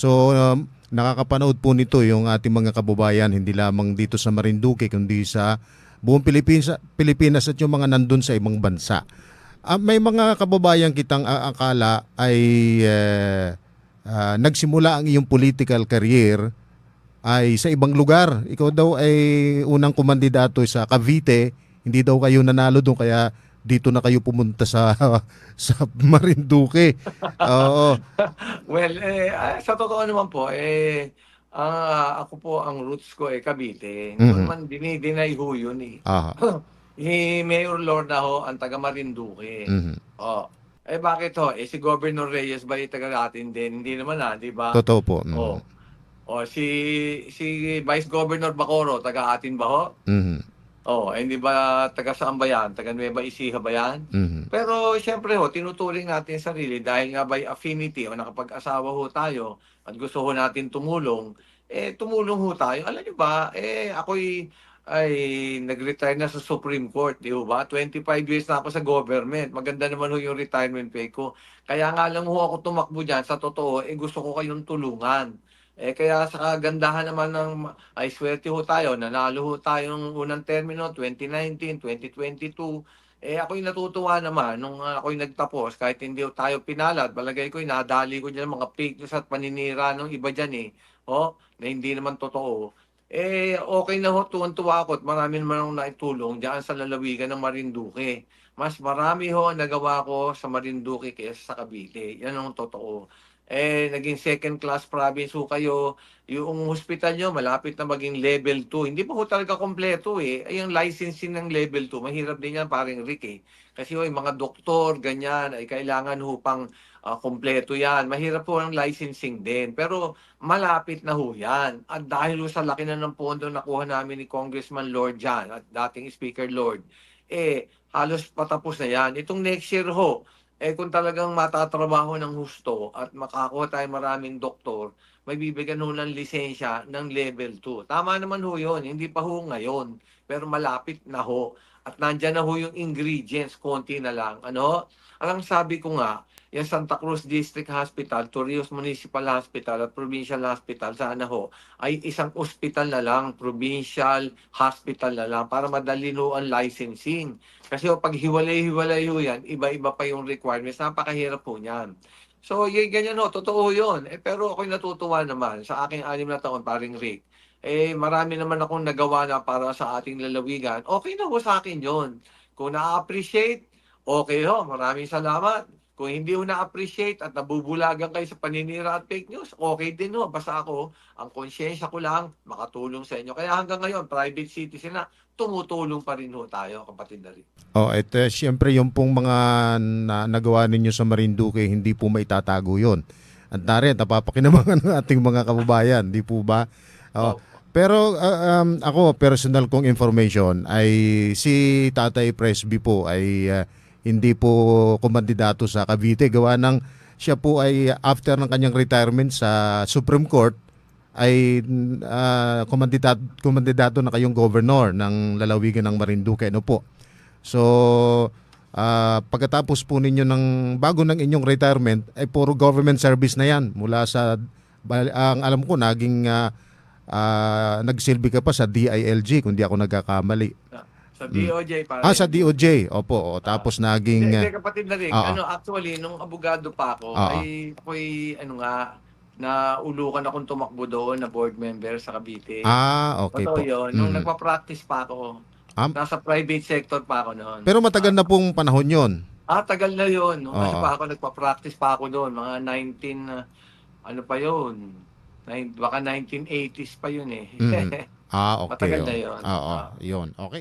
So um, nakakapanood po nito yung ating mga kababayan hindi lamang dito sa Marinduque kundi sa buong Pilipinas, Pilipinas at yung mga nandun sa ibang bansa. Ah, may mga kababayan kitang akala ay eh, ah, nagsimula ang iyong political career ay sa ibang lugar. Ikaw daw ay unang kumandidato sa Cavite, hindi daw kayo nanalo doon kaya dito na kayo pumunta sa sa Marinduque. Oo. Well, eh, ah, sa totoo naman po, eh, ah, ako po ang roots ko eh Cavite. Hindi Mhm. ko naman dinideny ho yun eh. Aha. Si Mayor Lorna ho, ang taga Marinduque. Mhm. Oh. Eh bakit ho? Eh si Governor Reyes ba yung taga natin din? Hindi naman ah, di ba? Totoo po. Mm. Oh. Oh, si si Vice Governor Bacoro, taga atin ba ho? Mhm. Oh, eh, hindi ba taga saan ba yan? Taga Nueva Ecija ba yan? Mhm. Pero siyempre ho, tinuturing natin yung sarili dahil nga by affinity o nakapag-asawa ho tayo at gusto ho natin tumulong, eh tumulong ho tayo. Alam niyo ba, eh ako'y ay nag-retire na sa Supreme Court, di ho ba? 25 years na ako sa government. Maganda naman ho yung retirement pay ko. Kaya nga lang ho ako tumakbo dyan. Sa totoo, eh gusto ko kayong tulungan. Eh kaya sa kagandahan naman ng ay swerte ho tayo, nanalo ho tayo ng unang termino 2019, 2022. Eh ako'y natutuwa naman nung ako'y nagtapos kahit hindi tayo pinalad. Balagay ko nadali ko diyan mga fake news at paninira ng iba diyan eh. Oh, na hindi naman totoo. Eh okay na ho tuwan-tuwa ako at marami naman akong naitulong diyan sa lalawigan ng Marinduque. Mas marami ho ang nagawa ko sa Marinduque kaysa sa Cavite. Yan ang totoo eh naging second class province ho kayo. Yung hospital nyo malapit na maging level 2. Hindi pa ho talaga kompleto eh. Ay yung licensing ng level 2, mahirap din yan paring Rick eh. Kasi ho, yung mga doktor, ganyan, ay kailangan ho pang ah, kompleto yan. Mahirap po ang licensing din. Pero malapit na ho yan. At dahil ho sa laki na ng pondo nakuha namin ni Congressman Lord Jan at dating Speaker Lord, eh halos patapos na yan. Itong next year ho, eh kung talagang matatrabaho ng husto at makakuha tayo maraming doktor, may bibigyan ho ng lisensya ng level 2. Tama naman ho yun, hindi pa ho ngayon, pero malapit na ho. At nandyan na ho yung ingredients, konti na lang. Ano? Ang sabi ko nga, yung Santa Cruz District Hospital, Torrijos Municipal Hospital at Provincial Hospital, sana ho, ay isang ospital na lang, provincial hospital na lang, para madali ho ang licensing. Kasi ho, pag hiwalay-hiwalay ho yan, iba-iba pa yung requirements. Napakahirap po niyan. So, y- ganyan ho, totoo yun. Eh, pero ako'y natutuwa naman sa aking anim na taon, paring Rick. Eh, marami naman akong nagawa na para sa ating lalawigan. Okay na ho sa akin yon. Kung na-appreciate, okay ho, maraming salamat. Kung hindi ho na-appreciate at nabubulagan kayo sa paninira at fake news, okay din ho. Basta ako, ang konsyensya ko lang, makatulong sa inyo. Kaya hanggang ngayon, private citizen na, tumutulong pa rin ho tayo, kapatid na rin. Oh, at uh, siyempre yung pong mga na, nagawa ninyo sa Marinduque, hindi po maitatago yon. At narin, napapakinabangan ng ating mga kababayan, di po ba? Oh, Opo. Pero uh, um, ako, personal kong information ay si Tatay Presby po ay uh, hindi po kumandidato sa Cavite. Gawa ng siya po ay after ng kanyang retirement sa Supreme Court ay uh, kumandidato, kumandidato na kayong governor ng lalawigan ng Marinduque. Ano po? So, ah, pagkatapos po ninyo ng bago ng inyong retirement ay puro government service na yan mula sa ang alam ko naging ah, ah, nagsilbi ka pa sa DILG kung di ako nagkakamali. Sa DOJ, pare. Ah, sa DOJ. Opo. O, tapos naging Hindi, ah, hindi, kapatid na rin. Oo. Ano, actually, nung abogado pa ako, Oo. ay ako'y, ano nga, na ulukan akong tumakbo doon na board member sa Cavite. ah, okay Totoo po. yun. Nung Mm. nagpa-practice pa ako, Ah. nasa private sector pa ako noon. Pero matagal na pong panahon 'yon. Ah, tagal na yun. Nung ano Oo. pa ako, nagpa-practice pa ako doon. Mga 19, uh, ano pa yun? Nine, baka 1980s pa yun eh. Mm. Ah, okay. Matagal na yun. Oo, Ah. yun. Okay.